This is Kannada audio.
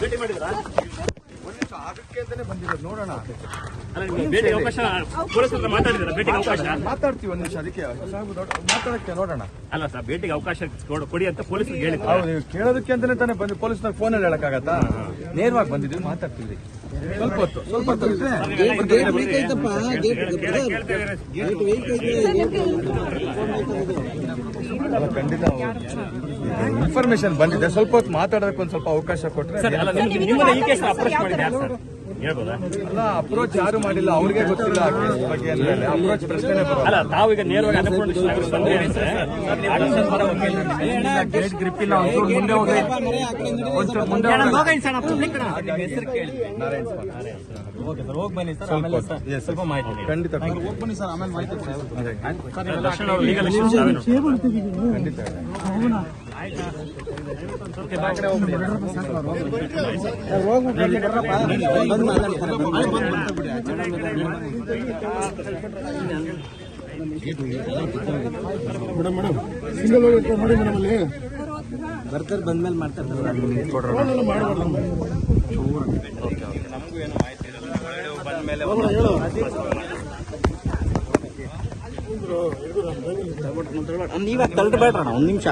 ಭೇಟಿ ಮಾಡಿದ್ರಾ ಅದಕ್ಕೆ ಅಂತಾನೆ ಭೇಟಿಗೆ ಅವಕಾಶ ಪೊಲೀಸ್ ಮಾತಾಡ್ತೀವಿ ಒಂದ್ ನಿಮಿಷ, ಅದಕ್ಕೆ ನೋಡೋಣ ಅಲ್ಲ ಸರ್ ಭೇಟಿಗೆ ಅವಕಾಶ ಕೊಡು- ಅಂತ ಪೊಲೀಸರಿಗೆ ಹೇಳಿದ್ರು. ಕೇಳೋದಕ್ಕೆ ಅಂತಾನೆ ತಾನೇ ಬಂದು ಪೊಲೀಸ್ನಾಗ ಫೋನಲ್ಲಿ ಹೇಳಕ್ಕಾಗತ್ತಾ? ನೇರವಾಗಿ ಬಂದಿದ್ದೀವಿ ಮಾತಾಡ್ತೀವಿ ಸ್ವಲ್ಪ ಹೊತ್ತು ಸ್ವಲ್ಪ ಹೊತ್ತು ಖಂಡಿತ ಇನ್ಫಾರ್ಮೇಶನ್ ಬಂದಿದೆ ಸ್ವಲ್ಪ ಹೊತ್ತು ಮಾತಾಡೋದಕ್ಕೆ ಒಂದ್ ಸ್ವಲ್ಪ ಅವಕಾಶ ಕೊಟ್ಟರೆ ಸರ್ ಅಲ್ಲ ಅಪ್ರೋಚ್ ಯಾರು ಮಾಡಿಲ್ಲ ಅವ್ರಿಗೆ ಗೊತ್ತಿಲ್ಲ ಬಗ್ಗೆ ಅಂದ್ಮೇಲೆ ಅಪ್ರೋಚ್ ಪ್ರಶ್ನೆನೇ ಬರೋಲ್ಲ ಅಲ್ಲ ತಾವೀಗ ನೇರವಾಗಿ ಗೇಟ್ ಗ್ರಿಪ್ ಇಲ್ಲ ಮುಂದೆ ಹೋಗಿ ಒಂಚೂರು ಮುಂದೆ ಹೋಗಿ. ಹೆಸರು ಕೇಳಿ ನಾರಾಯಣ್. ಓಕೆ ಸರ್ ಹೋಗಿ ಬನ್ನಿ ಸರ್ ಆಮೇಲೆ ಸರ್ ಸ್ವಲ್ಪ ಮಾಹಿತಿ ಖಂಡಿತ ಖಂಡಿತ. ಬನ್ನಿ ಸರ್ ಆಮೇಲೆ ಮಾಹಿತಿ ಕೊಡಿ ಇಶ್ಯೂಸ್ ನಾವೇ ನೋಡ್ತೀವಿ. ಖಂಡಿತ ಬರ್ತಾರೆ ಬಂದ್ಮೇಲೆ ಮಾಡ್ತಾರೆ ನೀವಾಗ ತಳ್ಬೇಡ್ರಣ ಒಂದ್ ನಿಮಿಷ